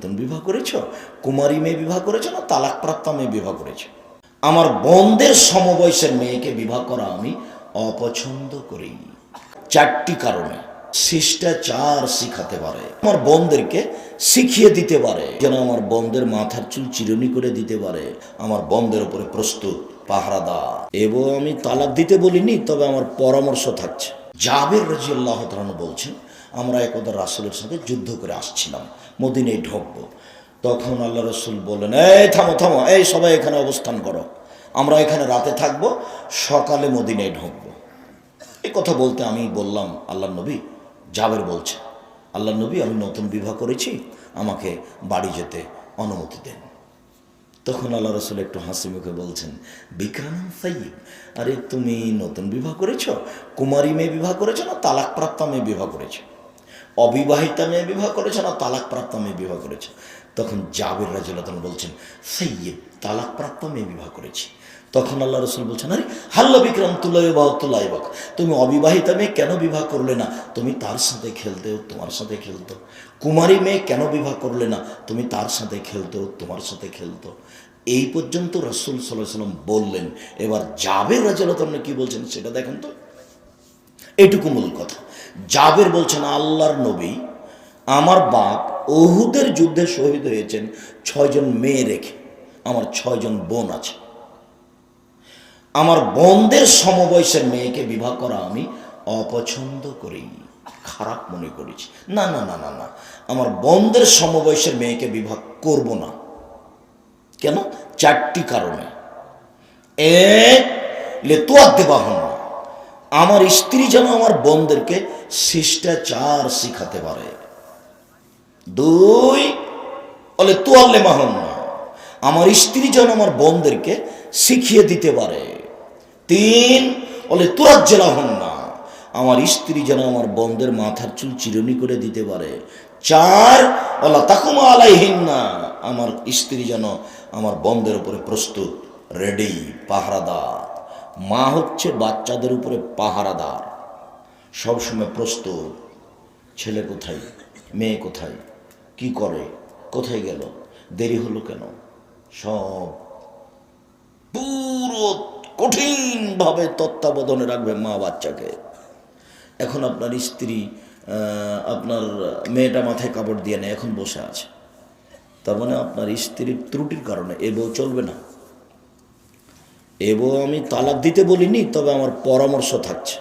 নতুন বিবাহ করেছ? কুমারী মেয়ে বিবাহ করেছ না তালাকপ্রাপ্ত মেয়ে বিবাহ করেছ? আমার বন্ধের সমবয়সের মেয়েকে বিবাহ করা আমি অপছন্দ করি। চারটি কারণে শিষ্টাচার শিখাতে পারে। আমার বোনদেরকে শিখিয়ে দিতে পারে। যেন আমার বন্ধের মাথার চুল চিরুনি করে দিতে পারে। আমার বন্ধের উপরে প্রস্তুত পাহারাদা এবং আমি তালাক দিতে বলিনি, তবে আমার পরামর্শ থাকছে। জাবের রাজি আল্লাহ বলছেন আমরা একদা রাসুলের সাথে যুদ্ধ করে আসছিলাম মদিনে ঢুকবো। তখন আল্লাহ রসুল বললেন, এই থামো থামো, এই সবাই এখানে অবস্থান করো। আমরা এখানে রাতে থাকব, সকালে মদিনায় ঢুকবো। এই কথা বলতে আমি বললাম আল্লাহ নবী? জাবের বলছে আল্লাহ নবী, আমি নতুন বিবাহ করেছি, আমাকে বাড়ি যেতে অনুমতি দেন। তখন আল্লাহ রসুল একটু হাসি মুখে বলছেন বিক্রাম সাইব আরে, তুমি নতুন বিবাহ করেছ? কুমারী মেয়ে বিবাহ করেছ না তালাকপ্রাপ্তা মেয়ে বিবাহ করেছ? অবিবাহিতা মেয়ে বিবাহ করেছে না তালাকপ্রাপ্তা মেয়ে বিবাহ করেছে? তখন জাবির রাজুল্লাহ বলছেন, সৈয়দ, তালাকপ্রাপ্ত মেয়ে বিবাহ করেছি। তখন আল্লাহ রসুল বলছেন, আরে, হাল্লা বিক্রম তুলাই বাহ তুলাই বাক, তুমি অবিবাহিতা মেয়ে কেন বিবাহ করলে না? তুমি তার সাথে খেলতেও তোমার সাথে খেলতো। কুমারী মেয়ে কেন বিবাহ করলে না? তুমি তার সাথে খেলতেও তোমার সাথে খেলতো। এই পর্যন্ত রসুল সাল্লাম বললেন। এবার জাবের রাজুল্লাহ কি বলছেন সেটা দেখেন তো। এটুকু মূল কথা। জাবের বলছেন, আল্লাহর নবী আমার বাপ ওহুদের যুদ্ধে শহীদ হয়েছেন, ছয়জন মেয়ে রেখে। আমার ছয়জন বোন আছে। আমার বোনদের সমবয়সের মেয়েকে বিবাহ করা আমি অপছন্দ করি, খারাপ মনে করেছি। না না না না না। আমার বোনদের সমবয়সের মেয়েকে বিবাহ করব না। কেন? চারটি কারণে। এক লেতুয়ার দেওয়া হন না আমার স্ত্রী যেন আমার বোনদেরকে শিষ্টাচার শিখাতে পারে। দুই বলে তোয়াল্লে মাহন না। আমার স্ত্রী যেন আমার বোনদেরকে শিখিয়ে দিতে পারে। তিন বলে তোরাজ্জেলা হন না। আমার স্ত্রী যেন আমার বোনদের মাথার চুল চিরুনি করে দিতে পারে। চার ওলা তাকুমা আলাইহীন না। আমার স্ত্রী যেন আমার বন্ধের উপরে প্রস্তুত, রেডি, পাহারাদার। মা হচ্ছে বাচ্চাদের উপরে পাহারাদার। সবসময় প্রস্তুত, ছেলে কোথায়, মেয়ে কোথায়, কি করে, কোথায় গেল, দেরি হলো কেন? সব পুরো কঠিনভাবে তত্ত্বাবধানে রাখবে মা বাচ্চাকে। এখন আপনার স্ত্রী আপনার মেয়েটা মাথায় কাপড় দিয়ে নেয়, এখন বসে আছে। তার মানে আপনার স্ত্রীর ত্রুটির কারণে এ বউ চলবে না। এ বউ আমি তালাক দিতে বলিনি তবে আমার পরামর্শ থাকছে।